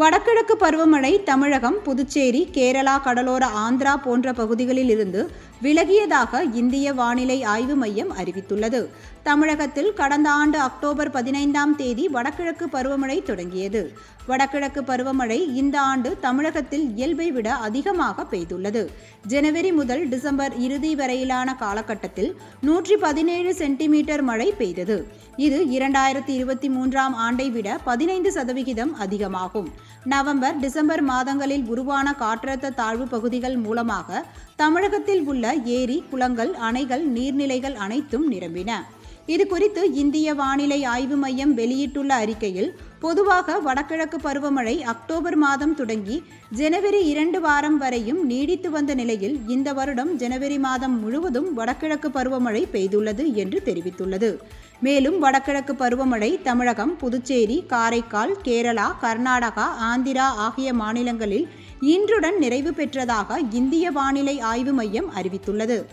வடகிழக்கு பருவமழை தமிழகம் புதுச்சேரி கேரளா கடலோர ஆந்திரா போன்ற பகுதிகளில் இருந்து விலகியதாக இந்திய வானிலை ஆய்வு மையம் அறிவித்துள்ளது. தமிழகத்தில் கடந்த ஆண்டு அக்டோபர் பதினைந்தாம் தேதி வடகிழக்கு பருவமழை தொடங்கியது. வடகிழக்கு பருவமழை இந்த ஆண்டு தமிழகத்தில் இயல்பை விட அதிகமாக பெய்துள்ளது. ஜனவரி முதல் டிசம்பர் இறுதி வரையிலான காலகட்டத்தில் நூற்றி பதினேழு சென்டிமீட்டர் மழை பெய்தது. இது இரண்டாயிரத்தி இருபத்தி மூன்றாம் ஆண்டை விட பதினைந்து சதவிகிதம் அதிகமாகும். நவம்பர் டிசம்பர் மாதங்களில் உருவான காற்றழுத்த தாழ்வு பகுதிகள் மூலமாக தமிழகத்தில் உள்ள ஏரி குளங்கள் அணைகள் நீர்நிலைகள் அனைத்தும் நிரம்பின. இது குறித்து இந்திய வானிலை ஆய்வு மையம் வெளியிட்டுள்ள அறிக்கையில் பொதுவாக வடகிழக்கு பருவமழை அக்டோபர் மாதம் தொடங்கி ஜனவரி இரண்டு வாரம் வரையும் நீடித்து வந்த நிலையில் இந்த வருடம் ஜனவரி மாதம் முழுவதும் வடகிழக்கு பருவமழை பெய்துள்ளது என்று தெரிவித்துள்ளது. மேலும் வடகிழக்கு பருவமழை தமிழகம் புதுச்சேரி காரைக்கால் கேரளா கர்நாடகா ஆந்திரா ஆகிய மாநிலங்களில் இன்றுடன் நிறைவு பெற்றதாக இந்திய வானிலை ஆய்வு மையம் அறிவித்துள்ளது.